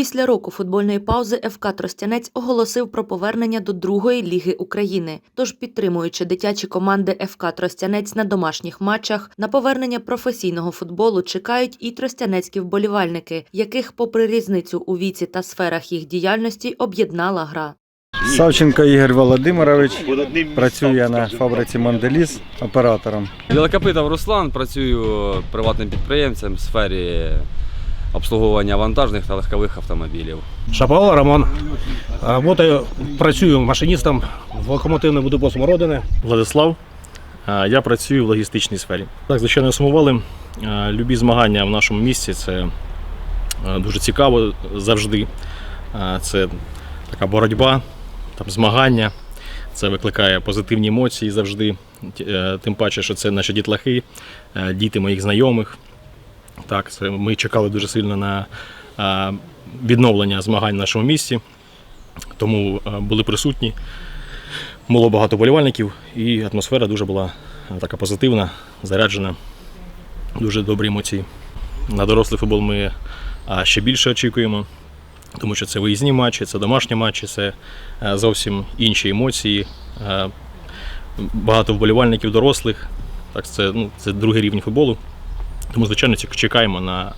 Після року футбольної паузи ФК Тростянець оголосив про повернення до другої ліги України. Тож, підтримуючи дитячі команди ФК Тростянець на домашніх матчах, на повернення професійного футболу чекають і тростянецькі вболівальники, яких, попри різницю у віці та сферах їх діяльності, об'єднала гра. Савченко Ігор Володимирович працює на фабриці Манделіс оператором. Білокопитов Руслан, працюю приватним підприємцем в сфері обслуговування вантажних та легкових автомобілів. Шаповал Роман. Работаю, працюю машиністом в локомотивному депо Смородини. Владислав. Я працюю в логістичній сфері. Так, звичайно, сумували. Любі змагання в нашому місті це дуже цікаво завжди. Це така боротьба, там, змагання. Це викликає позитивні емоції завжди. Е, Тим паче, що це наші дітлахи, е, діти моїх знайомих. Так, ми чекали дуже сильно на відновлення змагань в нашому місті, тому були присутні. Було багато болівальників, і атмосфера дуже була така позитивна, заряджена, дуже добрі емоції. На дорослий футбол ми ще більше очікуємо, тому що це виїзні матчі, це домашні матчі, це зовсім інші емоції. Багато вболівальників дорослих. Так, це, ну, це другий рівень футболу. Тому, звичайно, чекаємо на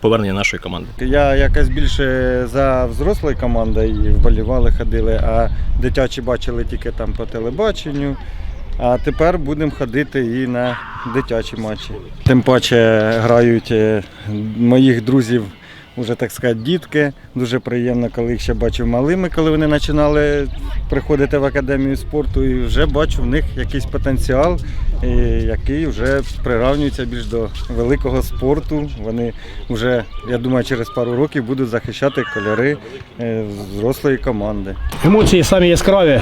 повернення нашої команди. Я якось більше за взрослою командою вболівали, ходили, а дитячі бачили тільки там по телебаченню. А тепер будемо ходити і на дитячі матчі. Тим паче грають е, моїх друзів, вже так сказати, дітки. Дуже приємно, коли їх ще бачив малими, коли вони починали приходити в академію спорту, і вже бачу в них якийсь потенціал, який вже приравнюється більш до великого спорту. Вони вже, я думаю, через пару років будуть захищати кольори е, взрослої команди. Емоції самі яскраві.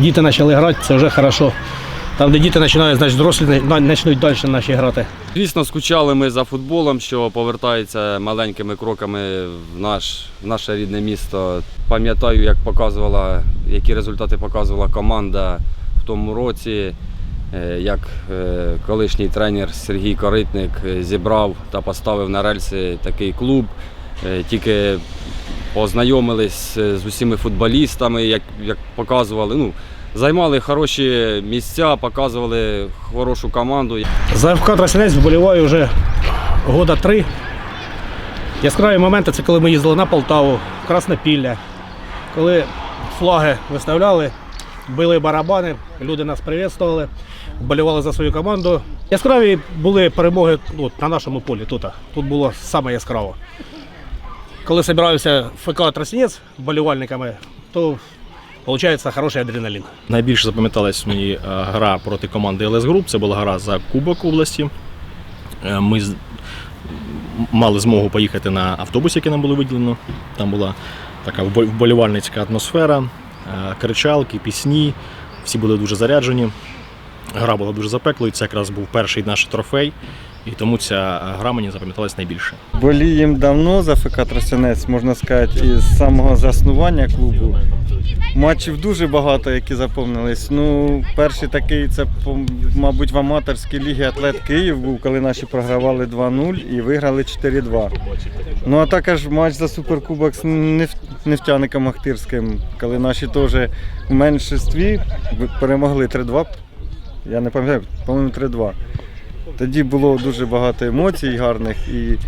Діти почали грати, це вже хорошо. Там, де діти починають, значить дорослі почнуть далі наші грати. Звісно, скучали ми за футболом, що повертається маленькими кроками в, наш, в наше рідне місто. Пам'ятаю, як показувала, які результати показувала команда в тому році, е, як е, колишній тренер Сергій Коритник е, зібрав та поставив на рельси такий клуб. Тільки познайомились з усіма футболістами, як, як показували. Ну, Займали хороші місця, показували хорошу команду. За ФК Тростянець вболіваю вже года три. Яскраві моменти це коли ми їздили на Полтаву, Краснопілля, коли флаги виставляли, били барабани, люди нас привітствували, вболівали за свою команду. Яскраві були перемоги ну, на нашому полі тут. Тут було саме яскраво. Коли збирався ФК Тростянець вболівальниками, то виходить хороший адреналін. Найбільше запам'яталась мені е, гра проти команди ЛС Груп. Це була гра за Кубок області. Е, Ми мали змогу поїхати на автобусі, який нам було виділено. Там була така вболівальницька атмосфера, е, кричалки, пісні. Всі були дуже заряджені. Гра була дуже запеклою. Це якраз був перший наш трофей, і тому ця гра мені запам'яталась найбільше. Боліємо давно за ФК Тростянець, можна сказати, із самого заснування клубу. Матчів дуже багато, які заповнились. Ну, перший такий, це, мабуть, в аматорській лігі Атлет Київ був, коли наші програвали 2-0 і виграли 4-2. Ну а також матч за суперкубок з нефтяником Ахтирським, коли наші теж в меншинстві перемогли 3-2. Я не пам'ятаю, по-моєму, 3-2. Тоді було дуже багато емоцій гарних і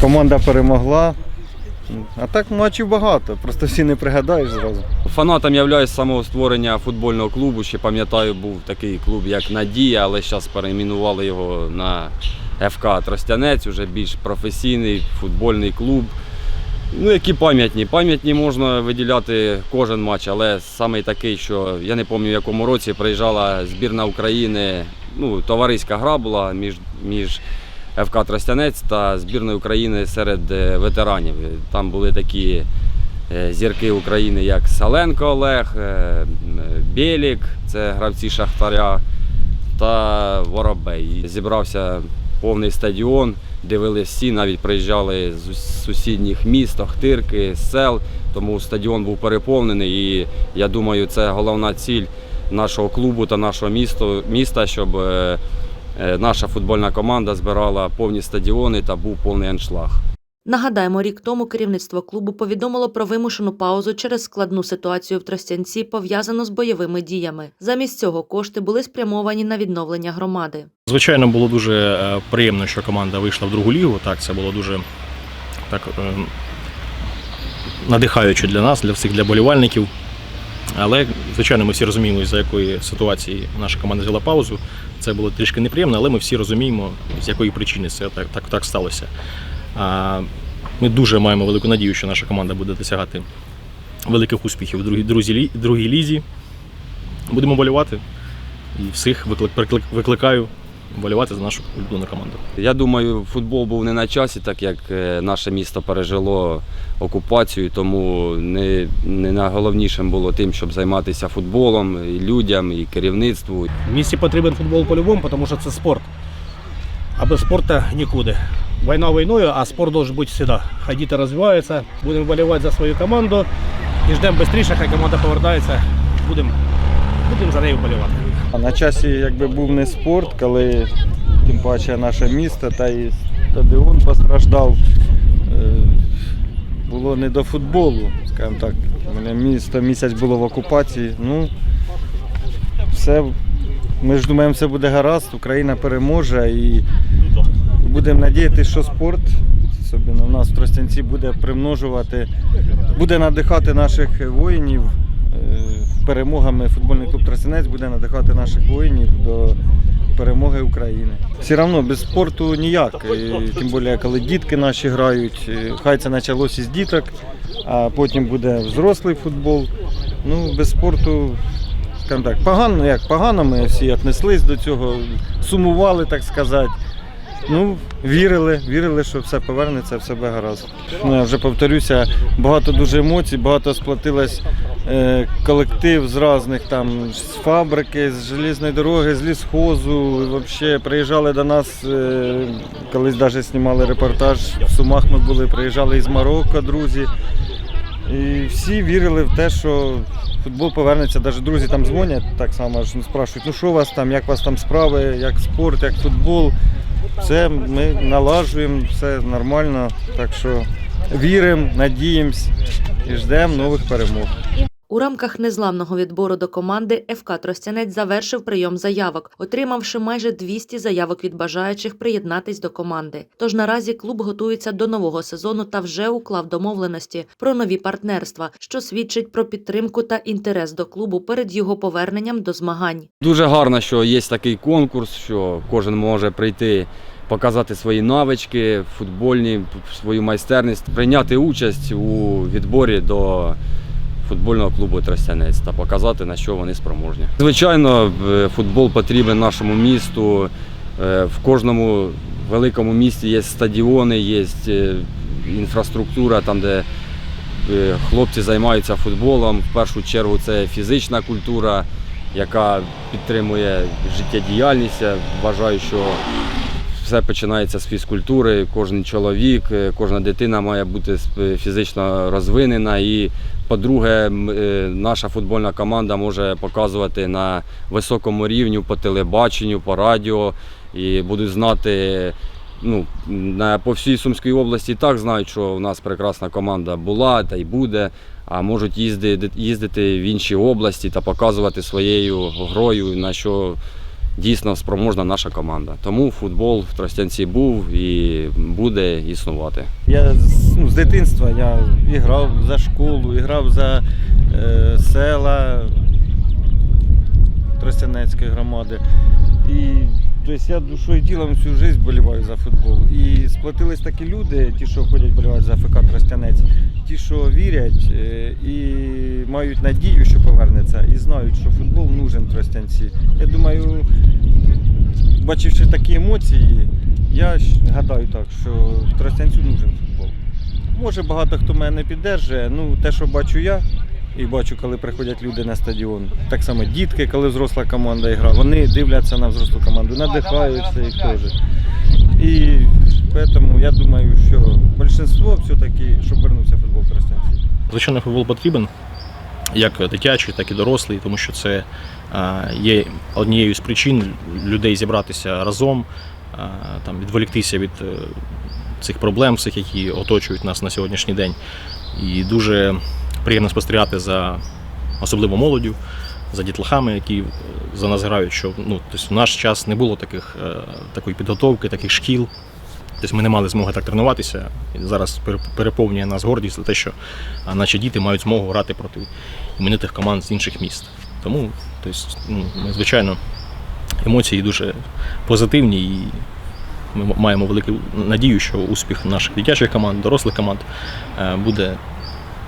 команда перемогла. А так матчів багато, просто всі не пригадаєш зразу. Фанатом являюсь самого створення футбольного клубу. Ще пам'ятаю, був такий клуб, як Надія, але зараз перейменували його на ФК Тростянець, вже більш професійний футбольний клуб. Ну, які пам'ятні. Пам'ятні можна виділяти кожен матч, але саме такий, що я не пам'ятаю, в якому році приїжджала збірна України. Ну, товариська гра була між, між ФК Тростянець та збірною України серед е, ветеранів. Там були такі е, зірки України, як Саленко Олег, е, Білік, це гравці Шахтаря та Воробей. Зібрався повний стадіон, дивились всі, навіть приїжджали з сусідніх міст, Охтирки, сел, тому стадіон був переповнений. І я думаю, це головна ціль нашого клубу та нашого міста, щоб наша футбольна команда збирала повні стадіони та був повний аншлаг. Нагадаємо, рік тому керівництво клубу повідомило про вимушену паузу через складну ситуацію в Тростянці, пов'язану з бойовими діями. Замість цього кошти були спрямовані на відновлення громади. Звичайно, було дуже е, приємно, що команда вийшла в другу лігу. Так, це було дуже так, е, надихаюче для нас, для всіх для болівальників. Але, звичайно, ми всі розуміємо, за якої ситуації наша команда взяла паузу. Це було трішки неприємно, але ми всі розуміємо, з якої причини це так, так, так сталося. А, Ми дуже маємо велику надію, що наша команда буде досягати великих успіхів у другій, другій лізі. Будемо болювати і всіх викликаю болювати за нашу улюблену команду. Я думаю, футбол був не на часі, так як е, наше місто пережило окупацію, тому не, не найголовнішим було тим, щоб займатися футболом і людям, і керівництву. В місті потрібен футбол по-любому, тому що це спорт. А без спорту нікуди. Війна війною, а спорт має бути завжди. Хай діти розвиваються, будемо болівати за свою команду і ждемо швидше, хай команда повертається. Будемо будем за нею болівати. На часі якби був не спорт, коли тим паче наше місто та і стадіон постраждав. Е, Було не до футболу, скажімо так. У мене місто місяць було в окупації. Ну, все, ми ж думаємо, все буде гаразд, Україна переможе і будемо надіятися, що спорт, особливо в нас в Тростянці, буде примножувати, буде надихати наших воїнів перемогами. Футбольний клуб Тростянець буде надихати наших воїнів до перемоги України. Все одно без спорту ніяк. І Тим більше, коли дітки наші грають, хай це почалося з діток, а потім буде взрослий футбол. Ну, без спорту, скажімо так, погано, як погано ми всі віднеслись до цього, сумували, так сказати. Ну, вірили, вірили, що все повернеться, все буде гаразд. Ну, я вже повторюся, багато дуже емоцій, багато сплотилось е, колектив з різних там з фабрики, з желізної дороги, з лісхозу. Взагалі приїжджали до нас, е, колись навіть знімали репортаж. В Сумах ми були, приїжджали із Марокко, друзі. І всі вірили в те, що футбол повернеться. Навіть друзі там дзвонять так само, ж, ну, спрашують, ну що у вас там, як у вас там справи, як спорт, як футбол. Все ми налажуємо, все нормально. Так що віримо, надіємось і ждемо нових перемог. У рамках незламного відбору до команди ФК Тростянець завершив прийом заявок, отримавши майже 200 заявок від бажаючих приєднатись до команди. Тож наразі клуб готується до нового сезону та вже уклав домовленості про нові партнерства, що свідчить про підтримку та інтерес до клубу перед його поверненням до змагань. Дуже гарно, що є такий конкурс, що кожен може прийти. Показати свої навички, футбольні, свою майстерність, прийняти участь у відборі до футбольного клубу Тростянець та показати, на що вони спроможні. Звичайно, е, футбол потрібен нашому місту. Е, В кожному великому місті є стадіони, є е, інфраструктура, там, де хлопці займаються футболом. В першу чергу це фізична культура, яка підтримує життєдіяльність. Я вважаю, що все починається з фізкультури. Кожен чоловік, кожна дитина має бути фізично розвинена. І, по-друге, е, наша футбольна команда може показувати на високому рівні по телебаченню, по радіо і будуть знати. Ну, по всій Сумській області і так знають, що у нас прекрасна команда була та й буде, а можуть їздити, їздити в інші області та показувати своєю грою, на що дійсно спроможна наша команда. Тому футбол в Тростянці був і буде існувати. Я ну, з дитинства я і грав за школу, і грав за е, села Тростянецької громади. І тобто, я душою і тілом всю життя боліваю за футбол. І сплотились такі люди, ті, що ходять болівати за ФК Тростянець, ті, що вірять е, і мають надію, що повернеться, і знають, що футбол нужен Тростянці. Я думаю, бачивши такі емоції, я гадаю так, що Тростянцю нужен футбол. Може багато хто мене не піддержує, ну те, що бачу я, і бачу, коли приходять люди на стадіон. Так само дітки, коли взросла команда грає, вони дивляться на взрослу команду, надихаються їх теж. І тому я думаю, що більшість все-таки, щоб вернувся футбол Тростянці. Звичайно, футбол потрібен, як дитячий, так і дорослий, тому що це є однією з причин людей зібратися разом, там, відволіктися від е, цих проблем, всіх, які оточують нас на сьогоднішній день. І дуже приємно спостерігати за особливо молоддю, за дітлахами, які е, за нас грають, що ну, тобто в наш час не було таких, е, такої підготовки, таких шкіл. Тобто ми не мали змоги так тренуватися. І зараз переповнює нас гордість за те, що наші діти мають змогу грати проти іменитих команд з інших міст. Тому, тобто, ну, ми, звичайно, емоції дуже позитивні і ми маємо велику надію, що успіх наших дитячих команд, дорослих команд е, буде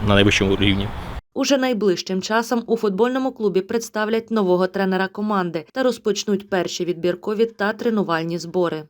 на найвищому рівні. Уже найближчим часом у футбольному клубі представлять нового тренера команди та розпочнуть перші відбіркові та тренувальні збори.